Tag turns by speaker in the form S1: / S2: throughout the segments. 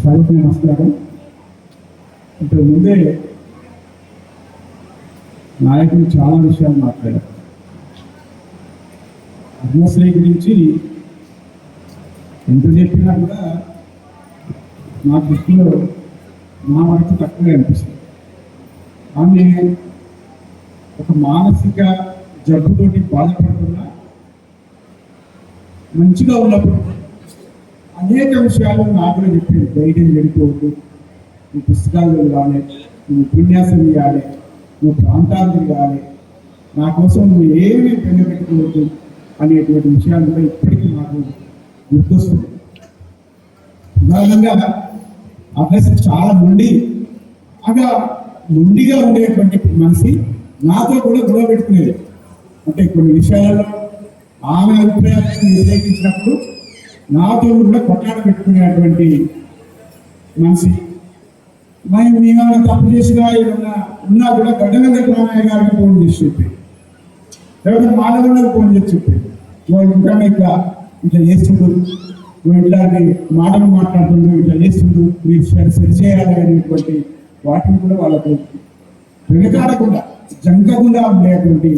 S1: సార్కి నమస్కారం ఇంతకు ముందే నాయకులు చాలా విషయాలు మాట్లాడారు. అగ్నశ్రీ గురించి ఎంత చెప్పినా కూడా నా దృష్టిలో నా మనసు తక్కువే అనిపిస్తుంది. ఆమె ఒక మానసిక జబ్బుతోటి బాధపడుతున్నా మంచిగా ఉన్నప్పుడు అనేక విషయాలు నాకు కూడా చెప్పింది ధైర్యం వెళ్ళిపోవద్దు నువ్వు పుస్తకాలు చదవాలి నువ్వు ఉపన్యాసం ఇవ్వాలి నువ్వు ప్రాంతాలు తిరగాలి. నా కోసం నువ్వు ఏమీ పెట్టుకోవద్దు అనేటువంటి విషయాలు కూడా ఇప్పటికీ నాకు గుర్తొస్తుంది ఉదాహరణగా అభ్యసం చాలా నుండి అలా నుండిగా ఉండేటువంటి మనిషి నాతో కూడా గొడవ పెట్టుకునేది. అంటే కొన్ని విషయాలలో ఆమె అభిప్రాయాన్ని వ్యతిరేకించినప్పుడు నాతో కూడా కొట్లాట పెట్టుకునేటువంటి మనిషి. మరి మేమైనా తప్పు చేసినా ఏమన్నా ఉన్నా కూడా గడ్డగడ్డ రామయ్య గారికి ఫోన్ చేసి చెప్పి. లేకపోతే మాధవన్నకు ఫోన్ చేసి చెప్పి. నువ్వు ఇంకా ఇట్లా ఇట్లా చేస్తుండ్రు నువ్వు ఇట్లాంటి మాటలు మాట్లాడుతుండ్రు ఇట్లా చేస్తుండ్రు మీరు సరి సరి చేయాలి అనేటువంటి వాటిని కూడా వాళ్ళకు వెనకాడకుండా జంకకుండా ఉండేటువంటి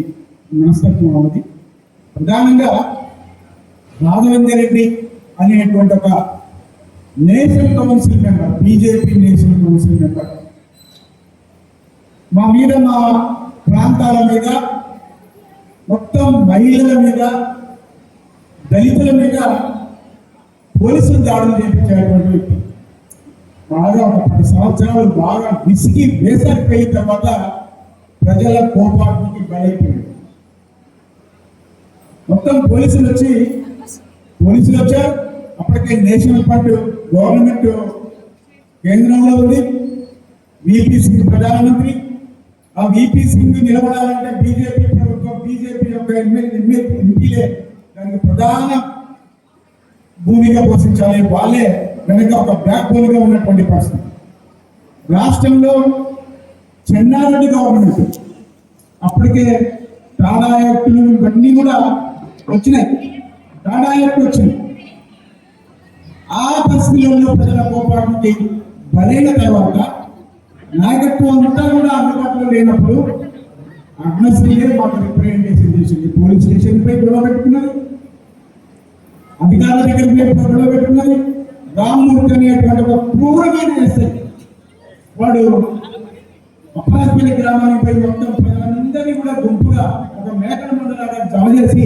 S1: మనస్తత్వం అన్నది ప్రధానంగా రాఘవేందర్ రెడ్డి అనేటువంటి ఒక national council member BJP national council member. మా మీద మా ప్రాంతాల మీద మొత్తం మహిళల మీద దళితుల మీద పోలీసులు దాడులు చేయించేటువంటి వ్యక్తి. బాగా ఒక పది సంవత్సరాలు బాగా విసిగి వేసరిపోయిన తర్వాత ప్రజల కోపానికి బలైపోయింది మొత్తం పోలీసులు వచ్చి పోలీసులు వచ్చారు. అప్పటికే నేషనల్ పార్టీ గవర్నమెంట్ కేంద్రంలో ఉంది. విపి సింగ్ ప్రధానమంత్రి. ఆ విపి సింగ్ నిలబడాలంటే బీజేపీ ప్రభుత్వం బీజేపీ యొక్క ఎమ్మెల్యే ఎంపీలే దానికి ప్రధాన భూమిగా పోషించాలి. వాళ్ళే వెనక ఒక బ్యాక్ బోన్గా ఉన్నటువంటి పరిస్థితి రాష్ట్రంలో చెన్నారెడ్డి గవర్నమెంట్. అప్పటికే టాడా యాక్టులు ఇవన్నీ కూడా వచ్చినాయి. టాటా ఎప్పుడు వచ్చింది. ఆ పరిస్థితుల్లో ప్రజల కోపానికి బలైన తర్వాత నాయకత్వం అంతా కూడా అందుబాటులో లేనప్పుడు అగ్నశ్రీయే మాకు రిప్రజెంటేషన్ చేసింది. పోలీస్ స్టేషన్ పై గొడవ పెట్టుకున్నది. అధికారుల దగ్గర గొడవ పెట్టుకున్నది. రామ్మూర్తి అనేటువంటి ఒక క్రూరమైన ఎస్ఐ. వాడు అప్పాలపల్లి గ్రామానికి పోయి మొత్తం ప్రజలందరినీ కూడా గుంపుగా ఒక మేకల మండలాగా జమ చేసి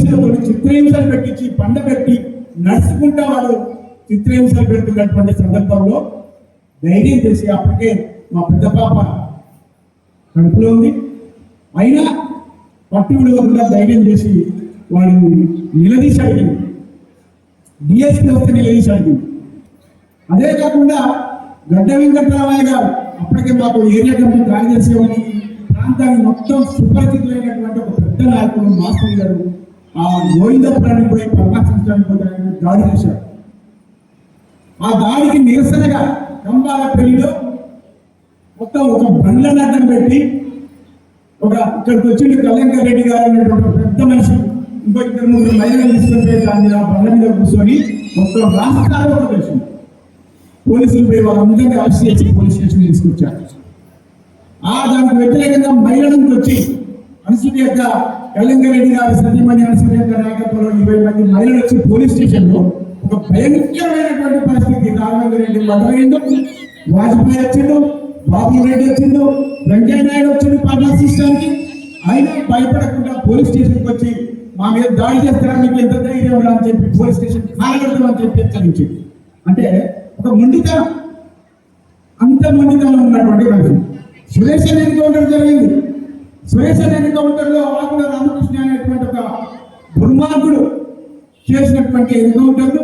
S1: పోలీసులతో చిత్రహింసలు పెట్టించి పండబెట్టి నడుచుకుంటా వాడు చిత్రహింసలు పెడుతున్నటువంటి సందర్భంలో ధైర్యం చేసి అప్పటికే మా పెద్ద పాప కడుపులో ఉంది. అయినా పట్టి విడవకుండా ధైర్యం చేసి వాడిని నిలదీసి అడిగింది డిఎస్పీ వస్తే నిలదీసి అడిగింది అదే కాకుండా గడ్డ వెంకటరామయ్య గారు అప్పటికే మాకు ఏరియా కమిటీ కార్యదర్శి ప్రాంతాన్ని మొత్తం సుపరిచితులైనటువంటి ఒక పెద్ద నాయకుడు మాస్టర్ గారు ఆ గోవిందపురానికి పోయి ప్రకాశించడానికి ఆయన దాడి చేశారు. ఆ దాడికి నిరసనగా కంబాల పెళ్ళిలో మొత్తం ఒక బండ్లను అడ్డం పెట్టి ఒక ఇక్కడికి వచ్చిన కళ్యాణ్ రెడ్డి గారు అనేటువంటి పెద్ద మనిషి ఇంకో ఇద్దరు ముగ్గురు మహిళలు తీసుకుంటే దాన్ని ఆ బండ్ల మీద కూర్చొని మొత్తం రాష్ట్రాలు కూడా చేసింది. పోలీసులు పోయి వాళ్ళందరినీ అరెస్ట్ చేసి పోలీస్ స్టేషన్ తీసుకొచ్చారు. ఆ దానికి వ్యతిరేకంగా మహిళలకు వచ్చి అనుసూతి యొక్క కళింగరెడ్డి గారి సతీమణి అనుసూతి యొక్క నాయకత్వంలో ఇరవై మంది మహిళలు వచ్చి పోలీస్ స్టేషన్లో ఒక భయంకరమైనటువంటి పరిస్థితి. రాఘవేంద్ర రెడ్డి మొదలైందో వాజ్పేయి వచ్చిండు బాబు రెడ్డి వచ్చిండు వెంకయ్య నాయుడు వచ్చిండు పరామర్శించడానికి అయినా భయపడకుండా పోలీస్ స్టేషన్కి వచ్చి మా మీద దాడి చేస్తారా మీకు ఎంత ధైర్యం ఉందా అని చెప్పి పోలీస్ స్టేషన్ కాలగడతామని చెప్పి హెచ్చరించి అంటే ఒక ముండితనం అంత ముండితనం ఉన్నటువంటి మనిషి. సురేష్ అనే ఎన్కౌంటర్ జరిగింది. సురేష్ అనే ఎన్కౌంటర్లో ఆకుల రామకృష్ణ అనేటువంటి ఒక దుర్మార్గుడు చేసినటువంటి ఎన్కౌంటర్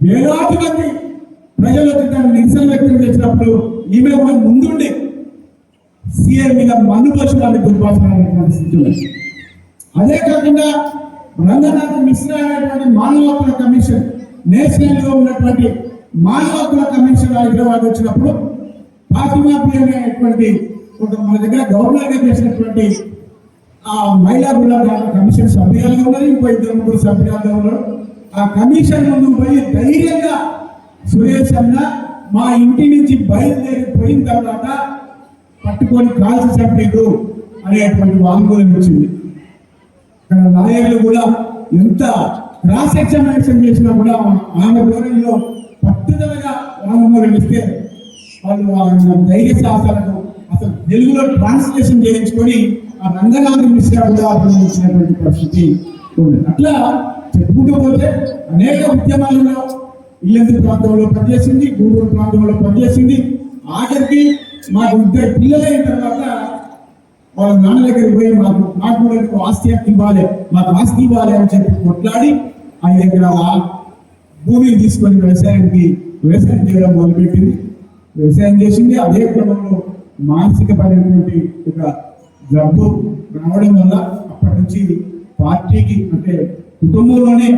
S1: వేలాది మంది ప్రజలు వచ్చి దాన్ని నిరసన వ్యక్తం చేసినప్పుడు ఈమె కూడా ముందుండి సీఎం మీద మన్ను దుర్భాషణ స్థితి అదే కాకుండా రంగనాథ్ మిశ్రా అనేటువంటి మానవ హక్కుల కమిషన్ నేషనల్లో ఉన్నటువంటి మానవ హక్కుల కమిషన్ హైదరాబాద్ వచ్చినప్పుడు ఫాతిమా అనేటువంటి ఒక మన దగ్గర గవర్నర్గా చేసినటువంటి ఆ మహిళా గులాబీ కమిషన్ సభ్యులుగా ఉన్నారు ఇంకో ఇద్దరు ముగ్గురు సభ్యులుగా ఉన్నారు. ఆ కమిషన్ ముందు పోయి ధైర్యంగా సురేష్ అన్న మా ఇంటి నుంచి బయలుదేరి పోయిన తర్వాత పట్టుకొని కాల్చి చంపేరు అనేటువంటి వాంగ్మూలం వచ్చింది ఇక్కడ లాయర్లు కూడా ఎంత క్రాస్ ఎగ్జామినేషన్ చేసినా కూడా ఆమె ధోరణిలో పట్టుదలగా వాంగ్మూలం ఇస్తే వాళ్ళు ధైర్య సాహసాలను తెలుగులో ట్రాన్స్లేషన్ చేయించుకొని ఆ రంగనాథ మిశ్రా ఉదాహరణ ఇచ్చినటువంటి పరిస్థితి ఉంది. అట్లా చెప్పుకుంటూ పోతే అనేక ఉద్యమాలలో ఇల్లెందు ప్రాంతంలో పనిచేసింది గూడూరు ప్రాంతంలో పనిచేసింది. ఆఖరికి మాకు ఇద్దరు పిల్లలైన తర్వాత వాళ్ళ నాన్న దగ్గరికి పోయి మాకు మాకు కూడా ఆస్తి హక్కు ఇవ్వాలి మాకు ఆస్తి ఇవ్వాలి అని చెప్పి కొట్లాడి ఆయన దగ్గర భూమిని తీసుకొని వ్యవసాయానికి వ్యవసాయం చేయడం మొదలుపెట్టింది. వ్యవసాయం చేసింది అదే క్రమంలో మానసికపరమైనటువంటి ఒక జబ్బు రావడం వల్ల అప్పటి నుంచి పార్టీకి అంటే కుటుంబంలోనే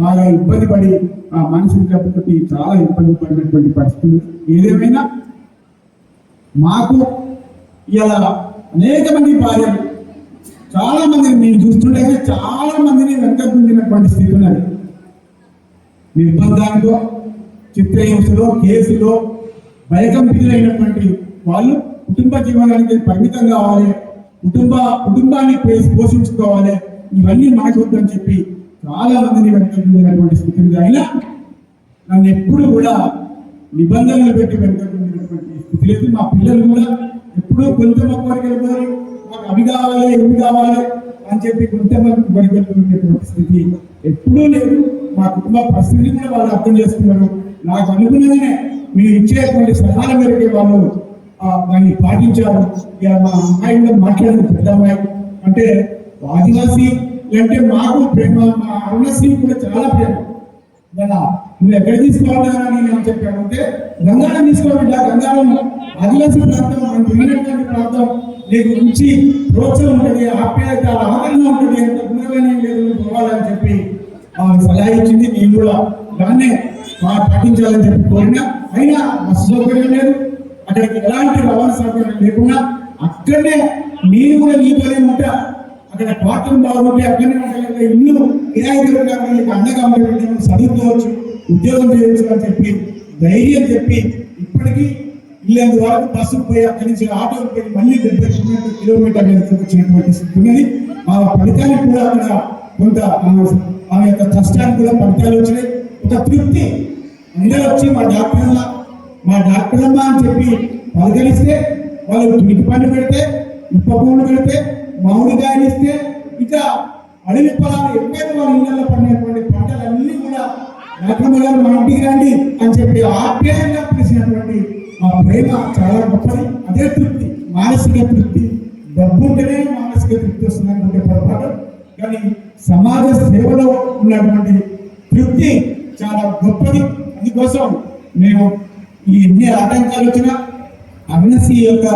S1: బాగా ఇబ్బంది పడి ఆ మానసిక జబ్బుతోటి చాలా ఇబ్బంది పడినటువంటి పరిస్థితులు ఏదేమైనా మాకు ఇలా అనేక మంది భార్యలు చాలా మందిని మేము చూస్తుంటే చాలా మందిని వెంటబడినటువంటి స్థితి ఉన్నది. నిర్బంధానికో చిత్రహింసలో కేసులో భయకంపితులైనటువంటి వాళ్ళు కుటుంబ జీవనానికి పరిమితం కావాలి. కుటుంబ కుటుంబాన్ని పోషించుకోవాలి. ఇవన్నీ మనకు చెప్పి చాలా మందిని వెంటబడినటువంటి స్థితి ఆయన నన్ను ఎప్పుడు కూడా నిబంధనలు పెట్టి వెంటబడినటువంటి స్థితి లేదు. మా పిల్లలు కూడా ఎప్పుడూ కొంచెం కోరికలు కోరి మాకు అవి కావాలి ఇవి కావాలి అని చెప్పి కొంతమంది కోరికలు ఉండేటువంటి స్థితి ఎప్పుడూ లేదు. మా కుటుంబ పరిస్థితిని కూడా వాళ్ళు అర్థం చేసుకున్నారు. నాకు అనుకున్నదనే మీరు ఇచ్చేటువంటి సలహాల మేరకే వాళ్ళు దాన్ని పాటించారు. ఇక మా అమ్మాయి కూడా మాట్లాడిన పెద్ద అమ్మాయి. అంటే ఆదివాసీ అంటే మాకు ప్రేమ మా అరుణశ్రీ కూడా చాలా ప్రేమ. కదా నువ్వు ఎక్కడ తీసుకోవాలని నేను చెప్పాను. అంటే గంగాళం తీసుకోవాలి గంగాళం ఆదివాసీ ప్రాంతం మనం తిరిగినటువంటి ప్రాంతం. నీకు గురించి ప్రోత్సాహం ఉంటుంది ఆప్యాయత ఆదరణ ఉంటుంది. ఎంత గుణమైన లేదు పోవాలని చెప్పి సలహా ఇచ్చింది నేను కూడా. దాన్నే పాటించాలని చెప్పి కోరిన. అయినా బస్సు సౌకర్యం లేదు. అక్కడికి ఎలాంటి రవాణా సౌకర్యం లేకుండా అక్కడనే నేను కూడా నీతోనే ఉంటా అక్కడ పాత్రం బాగుంటే అక్కడనే ఉండగలిగిన ఇల్లు కిరాయి దొరకడానికి అండగా ఉండగలిగిన చదువుకోవచ్చు ఉద్యోగం చేయవచ్చు అని చెప్పి ధైర్యం చెప్పి ఇప్పటికీ ఇల్లేందు వరకు బస్సు పోయి అక్కడి నుంచి ఆటోకి పోయి మళ్ళీ డెబ్బై కిలోమీటర్ కిలోమీటర్ వచ్చినటువంటి స్థితి ఉన్నది. ఆ ఫలితానికి కూడా అక్కడ కొంత ఆ- యొక్క కష్టానికి కూడా ఫలితాలు వచ్చినాయి. ఒక తృప్తి అందరూ వచ్చి మా డాక్టర్ మా డాక్టర్ అమ్మ అని చెప్పి పలకరిస్తే వాళ్ళు తునికి పండు పెడితే ఉప్ప పువ్వులు పెడితే మామిడికాయలు ఇస్తే ఇక అడవి పొలాలు ఎక్కడైతే వాళ్ళ ఇళ్ళల్లో పండినటువంటి పంటలన్నీ కూడా డాక్టర్ గారు మా ఇంటికి రండి అని చెప్పి ఆప్యాయంగా పిలిచినటువంటి ఆ ప్రేమ చాలా గొప్పది. అదే తృప్తి మానసిక తృప్తి. డబ్బు ఉంటేనే మానసిక తృప్తి వస్తుంది అనుకుంటే పొరపాటు. కానీ సమాజ సేవలో ఉన్నటువంటి తృప్తి చాలా గొప్పది. అందుకోసం మేము ఈ ఎన్ని ఆటంకాలు వచ్చినా అవినసి యొక్క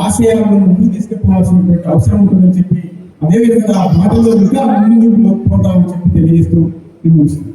S1: ఆశయాలను ముందు తీసుకుపోవాల్సినటువంటి అవసరం ఉంటుందని చెప్పి అదేవిధంగా ఆ మాటల్లో ఇంకా ముందు పోతామని చెప్పి తెలియజేస్తూ ముగిస్తున్నాను.